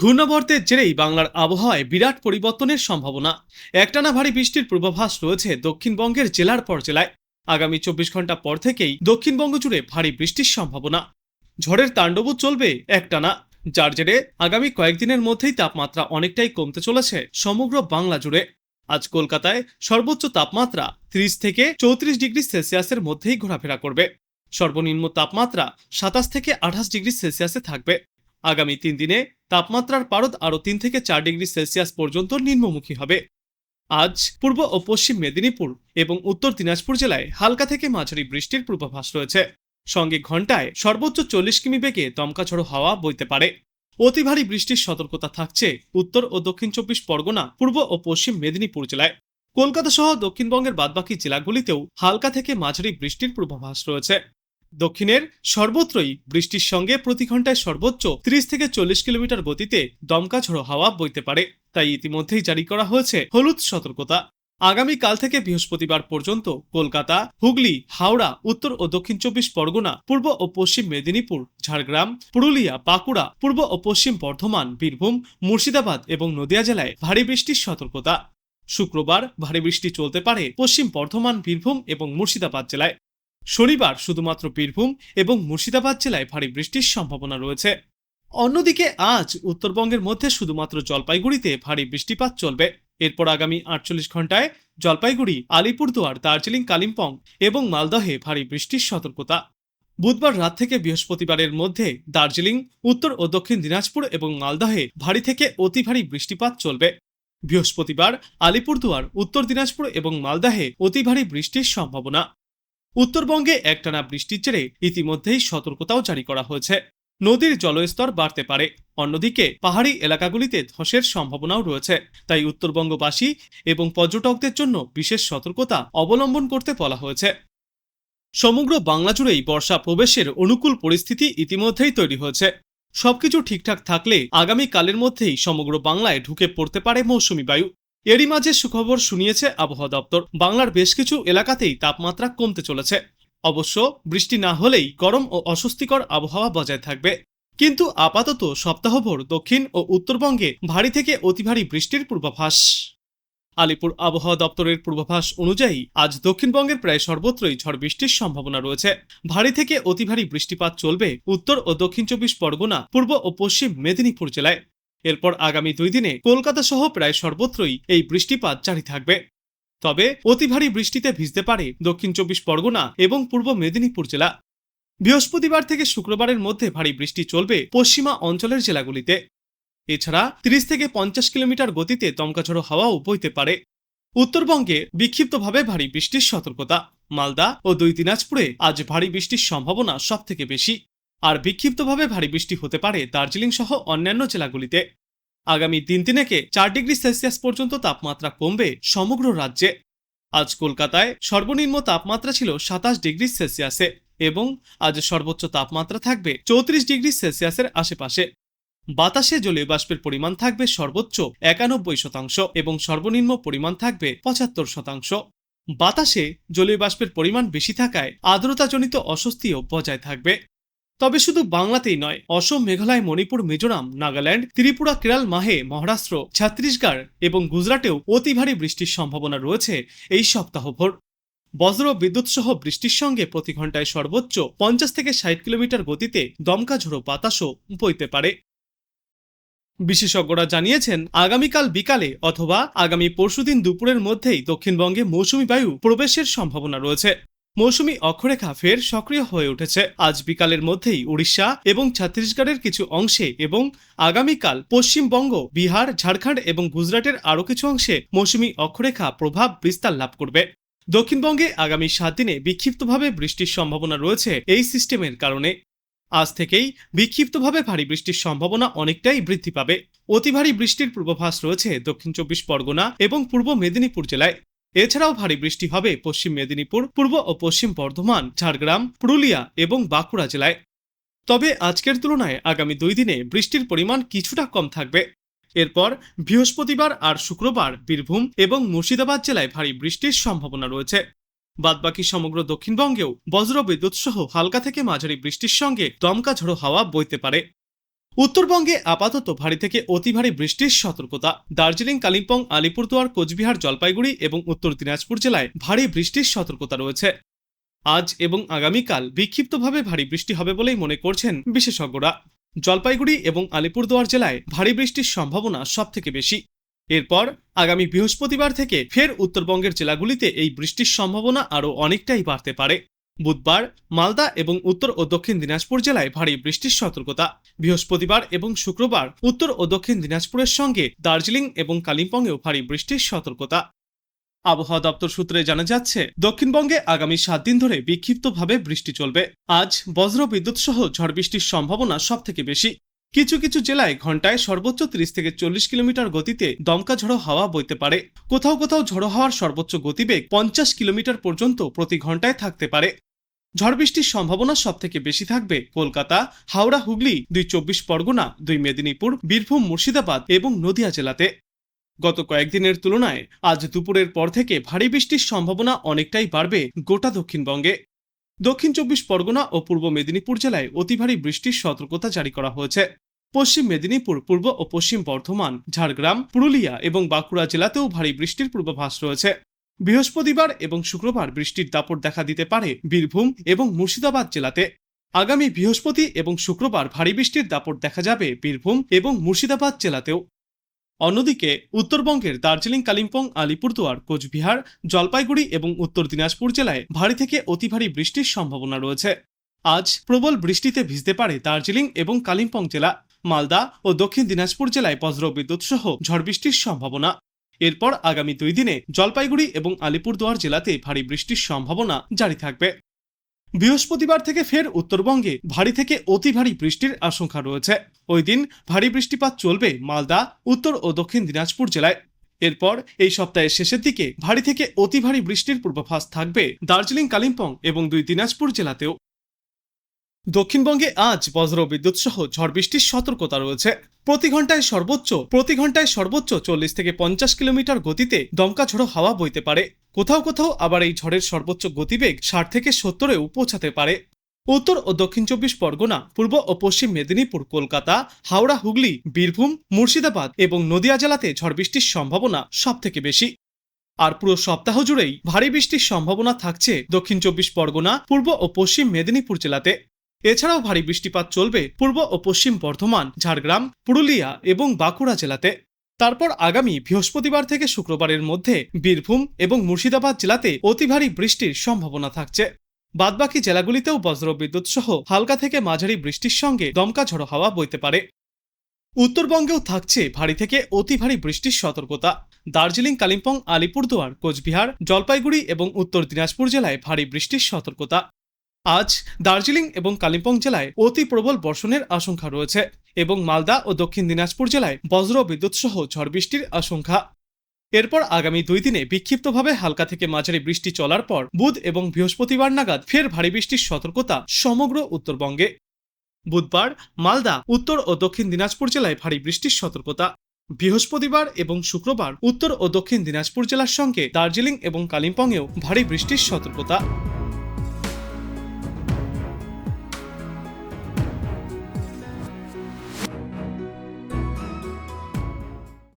ঘূর্ণাবর্তের জেরেই বাংলার আবহাওয়ায় বিরাট পরিবর্তনের সম্ভাবনা। একটানা ভারী বৃষ্টির পূর্বাভাস রয়েছে দক্ষিণবঙ্গের জেলার পর জেলায়। আগামী চব্বিশ ঘণ্টা পর থেকেই দক্ষিণবঙ্গ জুড়ে ভারী বৃষ্টির সম্ভাবনা। ঝড়ের তাণ্ডবও চলবে একটানা, যার জেরে আগামী কয়েকদিনের মধ্যেই তাপমাত্রা অনেকটাই কমতে চলেছে সমগ্র বাংলা জুড়ে। আজ কলকাতায় সর্বোচ্চ তাপমাত্রা ত্রিশ থেকে চৌত্রিশ ডিগ্রি সেলসিয়াসের মধ্যেই ঘোরাফেরা করবে। সর্বনিম্ন তাপমাত্রা সাতাশ থেকে আঠাশ ডিগ্রি সেলসিয়াসে থাকবে। আগামী তিন দিনে তাপমাত্রার পারদ আরও তিন থেকে চার ডিগ্রি সেলসিয়াস পর্যন্ত নিম্নমুখী হবে। আজ পূর্ব ও পশ্চিম মেদিনীপুর এবং উত্তর দিনাজপুর জেলায় হালকা থেকে মাঝারি বৃষ্টির পূর্বাভাস রয়েছে। সঙ্গে ঘন্টায় সর্বোচ্চ চল্লিশ কিমি বেগে দমকা ঝড়ো হাওয়া বইতে পারে। অতি ভারী বৃষ্টির সতর্কতা থাকছে উত্তর ও দক্ষিণ চব্বিশ পরগনা, পূর্ব ও পশ্চিম মেদিনীপুর জেলায়। কলকাতা সহ দক্ষিণবঙ্গের বাদবাকি জেলাগুলিতেও হালকা থেকে মাঝারি বৃষ্টির পূর্বাভাস রয়েছে। দক্ষিণের সর্বত্রই বৃষ্টির সঙ্গে প্রতি ঘন্টায় সর্বোচ্চ ত্রিশ থেকে চল্লিশ কিলোমিটার গতিতে দমকা ঝোড়ো হাওয়া বইতে পারে। তাই ইতিমধ্যেই জারি করা হয়েছে হলুদ সতর্কতা। আগামী কাল থেকে বৃহস্পতিবার পর্যন্ত কলকাতা, হুগলি, হাওড়া, উত্তর ও দক্ষিণ চব্বিশ পরগনা, পূর্ব ও পশ্চিম মেদিনীপুর, ঝাড়গ্রাম, পুরুলিয়া, বাঁকুড়া, পূর্ব ও পশ্চিম বর্ধমান, বীরভূম, মুর্শিদাবাদ এবং নদিয়া জেলায় ভারী বৃষ্টির সতর্কতা। শুক্রবার ভারী বৃষ্টি চলতে পারে পশ্চিম বর্ধমান, বীরভূম এবং মুর্শিদাবাদ জেলায়। শনিবার শুধুমাত্র বীরভূম এবং মুর্শিদাবাদ জেলায় ভারী বৃষ্টির সম্ভাবনা রয়েছে। অন্যদিকে আজ উত্তরবঙ্গের মধ্যে শুধুমাত্র জলপাইগুড়িতে ভারী বৃষ্টিপাত চলবে। এরপর আগামী আটচল্লিশ ঘন্টায় জলপাইগুড়ি, আলিপুরদুয়ার, দার্জিলিং, কালিম্পং এবং মালদহে ভারী বৃষ্টির সতর্কতা। বুধবার রাত থেকে বৃহস্পতিবারের মধ্যে দার্জিলিং, উত্তর ও দক্ষিণ দিনাজপুর এবং মালদহে ভারী থেকে অতি ভারী বৃষ্টিপাত চলবে। বৃহস্পতিবার আলিপুরদুয়ার, উত্তর দিনাজপুর এবং মালদাহে অতি ভারী বৃষ্টির সম্ভাবনা। উত্তরবঙ্গে একটানা বৃষ্টির জেরে ইতিমধ্যেই সতর্কতাও জারি করা হয়েছে। নদীর জলস্তর বাড়তে পারে। অন্যদিকে, পাহাড়ি এলাকাগুলিতে ধসের সম্ভাবনাও রয়েছে। তাই উত্তরবঙ্গবাসী এবং পর্যটকদের জন্য বিশেষ সতর্কতা অবলম্বন করতে বলা হয়েছে। সমগ্র বাংলা জুড়েই বর্ষা প্রবেশের অনুকূল পরিস্থিতি ইতিমধ্যেই তৈরি হয়েছে। সবকিছু ঠিকঠাক থাকলে আগামী কালের মধ্যেই সমগ্র বাংলায় ঢুকে পড়তে পারে মৌসুমী বায়ু। এরই মাঝে সুখবর শুনিয়েছে আবহাওয়া দপ্তর। বাংলার বেশ কিছু এলাকাতেই তাপমাত্রা কমতে চলেছে। অবশ্য বৃষ্টি না হলেই গরম ও অস্বস্তিকর আবহাওয়া বজায় থাকবে। কিন্তু আপাতত সপ্তাহভর দক্ষিণ ও উত্তরবঙ্গে ভারী থেকে অতি ভারী বৃষ্টির পূর্বাভাস। আলিপুর আবহাওয়া দপ্তরের পূর্বাভাস অনুযায়ী আজ দক্ষিণবঙ্গের প্রায় সর্বত্রই ঝড় বৃষ্টির সম্ভাবনা রয়েছে। ভারী থেকে অতি ভারী বৃষ্টিপাত চলবে উত্তর ও দক্ষিণ চব্বিশ পরগনা, পূর্ব ও পশ্চিম মেদিনীপুর জেলায়। এরপর আগামী দুই দিনে কলকাতা সহ প্রায় সর্বত্রই এই বৃষ্টিপাত জারি থাকবে। তবে অতি ভারী বৃষ্টিতে ভিজতে পারে দক্ষিণ চব্বিশ পরগনা এবং পূর্ব মেদিনীপুর জেলা। বৃহস্পতিবার থেকে শুক্রবারের মধ্যে ভারী বৃষ্টি চলবে পশ্চিমা অঞ্চলের জেলাগুলিতে। এছাড়া তিরিশ থেকে পঞ্চাশ কিলোমিটার গতিতে দমকাঝড়ো হাওয়াও বইতে পারে। উত্তরবঙ্গে বিক্ষিপ্তভাবে ভারী বৃষ্টির সতর্কতা। মালদা ও দুই দিনাজপুরে আজ ভারী বৃষ্টির সম্ভাবনা সবথেকে বেশি। আর বিক্ষিপ্তভাবে ভারী বৃষ্টি হতে পারে দার্জিলিং সহ অন্যান্য জেলাগুলিতে। আগামী দিন তিনেকে চার ডিগ্রি সেলসিয়াস পর্যন্ত তাপমাত্রা কমবে সমগ্র রাজ্যে। আজ কলকাতায় সর্বনিম্ন তাপমাত্রা ছিল সাতাশ ডিগ্রি সেলসিয়াসে এবং আজ সর্বোচ্চ তাপমাত্রা থাকবে চৌত্রিশ ডিগ্রি সেলসিয়াসের আশেপাশে। বাতাসে জলীয় বাষ্পের পরিমাণ থাকবে সর্বোচ্চ একানব্বই শতাংশ এবং সর্বনিম্ন পরিমাণ থাকবে পঁচাত্তর শতাংশ। বাতাসে জলীয় বাষ্পের পরিমাণ বেশি থাকায় আর্দ্রতাজনিত অস্বস্তিও বজায় থাকবে। তবে শুধু বাংলাতেই নয়, অসম, মেঘালয়, মণিপুর, মিজোরাম, নাগাল্যান্ড, ত্রিপুরা, কেরাল, মাহে, মহারাষ্ট্র, ছত্তিশগড় এবং গুজরাটেও অতি ভারী বৃষ্টির সম্ভাবনা রয়েছে এই সপ্তাহভর। বজ্র বিদ্যুৎ সহ বৃষ্টির সঙ্গে প্রতি ঘন্টায় সর্বোচ্চ পঞ্চাশ থেকে ষাট কিলোমিটার গতিতে দমকা ঝোড়ো বাতাসও বইতে পারে। বিশেষজ্ঞরা জানিয়েছেন, আগামীকাল বিকালে অথবা আগামী পরশুদিন দুপুরের মধ্যেই দক্ষিণবঙ্গে মৌসুমী বায়ু প্রবেশের সম্ভাবনা রয়েছে। মৌসুমী অক্ষরেখা ফের সক্রিয় হয়ে উঠেছে। আজ বিকালের মধ্যেই উড়িষ্যা এবং ছত্তিশগড়ের কিছু অংশে এবং আগামীকাল পশ্চিমবঙ্গ, বিহার, ঝাড়খণ্ড এবং গুজরাটের আরও কিছু অংশে মৌসুমী অক্ষরেখা প্রভাব বিস্তার লাভ করবে। দক্ষিণবঙ্গে আগামী সাত দিনে বিক্ষিপ্তভাবে বৃষ্টির সম্ভাবনা রয়েছে এই সিস্টেমের কারণে। আজ থেকেই বিক্ষিপ্তভাবে ভারী বৃষ্টির সম্ভাবনা অনেকটাই বৃদ্ধি পাবে। অতি ভারী বৃষ্টির পূর্বাভাস রয়েছে দক্ষিণ চব্বিশ পরগনা এবং পূর্ব মেদিনীপুর জেলায়। এছাড়াও ভারী বৃষ্টি হবে পশ্চিম মেদিনীপুর, পূর্ব ও পশ্চিম বর্ধমান, ঝাড়গ্রাম, পুরুলিয়া এবং বাঁকুড়া জেলায়। তবে আজকের তুলনায় আগামী দুই দিনে বৃষ্টির পরিমাণ কিছুটা কম থাকবে। এরপর বৃহস্পতিবার আর শুক্রবার বীরভূম এবং মুর্শিদাবাদ জেলায় ভারী বৃষ্টির সম্ভাবনা রয়েছে। বাদবাকি সমগ্র দক্ষিণবঙ্গেও বজ্র বিদ্যুৎ সহ হালকা থেকে মাঝারি বৃষ্টির সঙ্গে দমকা ঝোড়ো হাওয়া বইতে পারে। উত্তরবঙ্গে আপাতত ভারী থেকে অতি ভারী বৃষ্টির সতর্কতা। দার্জিলিং, কালিম্পং, আলিপুরদুয়ার, কোচবিহার, জলপাইগুড়ি এবং উত্তর দিনাজপুর জেলায় ভারী বৃষ্টির সতর্কতা রয়েছে। আজ এবং আগামীকাল বিক্ষিপ্তভাবে ভারী বৃষ্টি হবে বলেই মনে করছেন বিশেষজ্ঞরা। জলপাইগুড়ি এবং আলিপুরদুয়ার জেলায় ভারী বৃষ্টির সম্ভাবনা সবথেকে বেশি। এরপর আগামী বৃহস্পতিবার থেকে ফের উত্তরবঙ্গের জেলাগুলিতে এই বৃষ্টির সম্ভাবনা আরও অনেকটাই বাড়তে পারে। বুধবার মালদা এবং উত্তর ও দক্ষিণ দিনাজপুর জেলায় ভারী বৃষ্টির সতর্কতা। বৃহস্পতিবার এবং শুক্রবার উত্তর ও দক্ষিণ দিনাজপুরের সঙ্গে দার্জিলিং এবং কালিম্পংয়েও ভারী বৃষ্টির সতর্কতা। আবহাওয়া দপ্তর সূত্রে জানা যাচ্ছে, দক্ষিণবঙ্গে আগামী সাত দিন ধরে বিক্ষিপ্তভাবে বৃষ্টি চলবে। আজ বজ্র বিদ্যুৎ সহ ঝড় বৃষ্টির সম্ভাবনা সব থেকে বেশি। কিছু কিছু জেলায় ঘন্টায় সর্বোচ্চ তিরিশ থেকে চল্লিশ কিলোমিটার গতিতে দমকা ঝড়ো হাওয়া বইতে পারে। কোথাও কোথাও ঝড়ো হাওয়ার সর্বোচ্চ গতিবেগ পঞ্চাশ কিলোমিটার পর্যন্ত প্রতি ঘন্টায় থাকতে পারে। ঝড় বৃষ্টির সম্ভাবনা সব থেকে বেশি থাকবে কলকাতা, হাওড়া, হুগলি, দুই চব্বিশ পরগনা, দুই মেদিনীপুর, বীরভূম, মুর্শিদাবাদ এবং নদিয়া জেলাতে। গত কয়েকদিনের তুলনায় আজ দুপুরের পর থেকে ভারী বৃষ্টির সম্ভাবনা অনেকটাই বাড়বে গোটা দক্ষিণবঙ্গে। দক্ষিণ চব্বিশ পরগনা ও পূর্ব মেদিনীপুর জেলায় অতি ভারী বৃষ্টির সতর্কতা জারি করা হয়েছে। পশ্চিম মেদিনীপুর, পূর্ব ও পশ্চিম বর্ধমান, ঝাড়গ্রাম, পুরুলিয়া এবং বাঁকুড়া জেলাতেও ভারী বৃষ্টির পূর্বাভাস রয়েছে। বৃহস্পতিবার এবং শুক্রবার বৃষ্টির দাপট দেখা দিতে পারে বীরভূম এবং মুর্শিদাবাদ জেলাতে। আগামী বৃহস্পতি এবং শুক্রবার ভারী বৃষ্টির দাপট দেখা যাবে বীরভূম এবং মুর্শিদাবাদ জেলাতেও। অন্যদিকে, উত্তরবঙ্গের দার্জিলিং, কালিম্পং, আলিপুরদুয়ার, কোচবিহার, জলপাইগুড়ি এবং উত্তর দিনাজপুর জেলায় ভারী থেকে অতি ভারী বৃষ্টির সম্ভাবনা রয়েছে। আজ প্রবল বৃষ্টিতে ভিজতে পারে দার্জিলিং এবং কালিম্পং জেলা। মালদা ও দক্ষিণ দিনাজপুর জেলায় বজ্র বিদ্যুৎ সহ ঝড় বৃষ্টির সম্ভাবনা। এরপর আগামী দুই দিনে জলপাইগুড়ি এবং আলিপুরদুয়ার জেলাতে ভারী বৃষ্টির সম্ভাবনা জারি থাকবে। বৃহস্পতিবার থেকে ফের উত্তরবঙ্গে ভারী থেকে অতি ভারী বৃষ্টির আশঙ্কা রয়েছে। ওই দিন ভারী বৃষ্টিপাত চলবে মালদা, উত্তর ও দক্ষিণ দিনাজপুর জেলায়। এরপর এই সপ্তাহের শেষের দিকে ভারী থেকে অতি ভারী বৃষ্টির পূর্বাভাস থাকবে দার্জিলিং, কালিম্পং এবং দুই দিনাজপুর জেলাতেও। দক্ষিণবঙ্গে আজ বজ্র বিদ্যুৎ সহ ঝড় বৃষ্টির সতর্কতা রয়েছে। প্রতি ঘন্টায় সর্বোচ্চ, প্রতি ঘন্টায় সর্বোচ্চ চল্লিশ থেকে পঞ্চাশ কিলোমিটার গতিতে দমকা ঝড়ো হাওয়া বইতে পারে। কোথাও কোথাও আবার এই ঝড়ের সর্বোচ্চ গতিবেগ ষাট থেকে সত্তরেও পৌঁছাতে পারে। উত্তর ও দক্ষিণ চব্বিশ পরগনা, পূর্ব ও পশ্চিম মেদিনীপুর, কলকাতা, হাওড়া, হুগলি, বীরভূম, মুর্শিদাবাদ এবং নদিয়া জেলাতে ঝড় বৃষ্টির সম্ভাবনা সব থেকে বেশি। আর পুরো সপ্তাহ জুড়েই ভারী বৃষ্টির সম্ভাবনা থাকছে দক্ষিণ চব্বিশ পরগনা, পূর্ব ও পশ্চিম মেদিনীপুর জেলাতে। এছাড়াও ভারী বৃষ্টিপাত চলবে পূর্ব ও পশ্চিম বর্ধমান, ঝাড়গ্রাম, পুরুলিয়া এবং বাঁকুড়া জেলাতে। তারপর আগামী বৃহস্পতিবার থেকে শুক্রবারের মধ্যে বীরভূম এবং মুর্শিদাবাদ জেলাতে অতি ভারী বৃষ্টির সম্ভাবনা থাকছে। বাদবাকি জেলাগুলিতেও বজ্র বিদ্যুৎ সহ হালকা থেকে মাঝারি বৃষ্টির সঙ্গে দমকা ঝড়ো হাওয়া বইতে পারে। উত্তরবঙ্গেও থাকছে ভারী থেকে অতি ভারী বৃষ্টির সতর্কতা। দার্জিলিং, কালিম্পং, আলিপুরদুয়ার, কোচবিহার, জলপাইগুড়ি এবং উত্তর দিনাজপুর জেলায় ভারী বৃষ্টির সতর্কতা। আজ দার্জিলিং এবং কালিম্পং জেলায় অতি প্রবল বর্ষণের আশঙ্কা রয়েছে এবং মালদা ও দক্ষিণ দিনাজপুর জেলায় বজ্র বিদ্যুৎ সহ ঝড় বৃষ্টির আশঙ্কা। এরপর আগামী দুই দিনে বিক্ষিপ্তভাবে হালকা থেকে মাঝারি বৃষ্টি চলার পর বুধ এবং বৃহস্পতিবার নাগাদ ফের ভারী বৃষ্টির সতর্কতা সমগ্র উত্তরবঙ্গে। বুধবার মালদা, উত্তর ও দক্ষিণ দিনাজপুর জেলায় ভারী বৃষ্টির সতর্কতা। বৃহস্পতিবার এবং শুক্রবার উত্তর ও দক্ষিণ দিনাজপুর জেলার সঙ্গে দার্জিলিং এবং কালিম্পংয়েও ভারী বৃষ্টির সতর্কতা।